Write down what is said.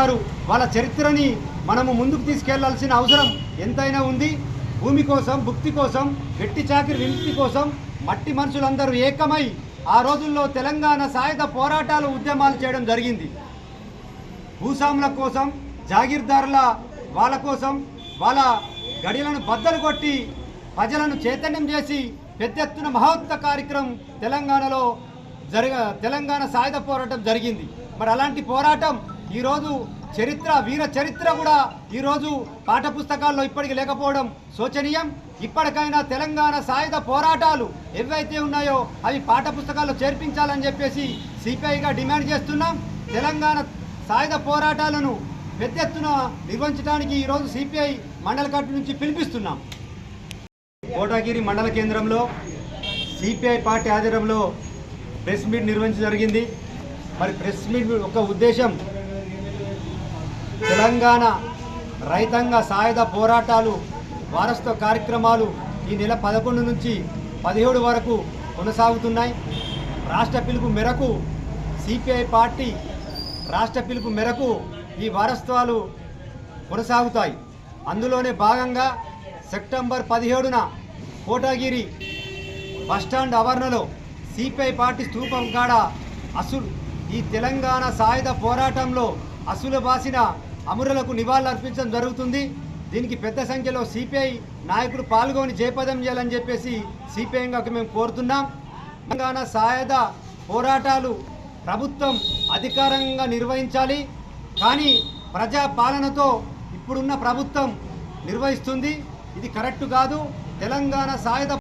ఉన్నారు వాళ్ళ చరిత్రని మనము ముందుకు తీసుకెళ్ళాల్సిన అవసరం ఎంతైనా ఉంది. భూమి కోసం భుక్తి కోసం గట్టి చాకిరి విముక్తి కోసం మట్టి మనుషులందరూ ఏకమై ఆ రోజుల్లో తెలంగాణ సాయుధ పోరాటాలు ఉద్యమాలు చేయడం జరిగింది. భూస్వాముల కోసం జాగీర్దారుల వాళ్ళ కోసం వాళ్ళ గడిలను బద్దలు కొట్టి ప్రజలను చైతన్యం చేసి పెద్ద ఎత్తున మహోత్త కార్యక్రమం తెలంగాణలో జరగ తెలంగాణ సాయుధ పోరాటం జరిగింది. మరి అలాంటి పోరాటం ఈరోజు చరిత్ర వీర చరిత్ర కూడా ఈరోజు పాఠపుస్తకాల్లో ఇప్పటికీ లేకపోవడం శోచనీయం. ఇప్పటికైనా తెలంగాణ సాయుధ పోరాటాలు ఏవైతే ఉన్నాయో అవి పాఠపుస్తకాల్లో చేర్పించాలని చెప్పేసి సిపిఐగా డిమాండ్ చేస్తున్నాం. తెలంగాణ సాయుధ పోరాటాలను పెద్ద ఎత్తున నిర్వహించడానికి ఈరోజు సిపిఐ మండల కట్టు నుంచి పిలిపిస్తున్నాం. కోటగిరి మండల కేంద్రంలో సిపిఐ పార్టీ ఆధ్వర్యంలో ప్రెస్ మీట్ నిర్వహించడం జరిగింది. మరి ప్రెస్ మీట్ ఒక ఉద్దేశం తెలంగాణ రైతాంగ సాయుధ పోరాటాలు వారసత్వ కార్యక్రమాలు ఈ నెల పదకొండు నుంచి పదిహేడు వరకు కొనసాగుతున్నాయి. రాష్ట్ర పిలుపు మేరకు సిపిఐ పార్టీ రాష్ట్ర పిలుపు మేరకు ఈ వారసత్వాలు కొనసాగుతాయి. అందులోనే భాగంగా సెప్టెంబర్ పదిహేడున కోటాగిరి బస్టాండ్ ఆవరణలో సిపిఐ పార్టీ స్థూపం కాడ అసులు ఈ తెలంగాణ సాయుధ పోరాటంలో అసులు బాసిన అమరులకు నివాళులు అర్పించడం జరుగుతుంది. దీనికి పెద్ద సంఖ్యలో సిపిఐ నాయకులు పాల్గొని జయపదం చేయాలని చెప్పేసి సిపిఐగా మేము కోరుతున్నాం. తెలంగాణ సాయుధ పోరాటాలు ప్రభుత్వం అధికారంగా నిర్వహించాలి. కానీ ప్రజా పాలనతో ఇప్పుడున్న ప్రభుత్వం నిర్వహిస్తుంది. ఇది కరెక్ట్ కాదు. తెలంగాణ సాయుధ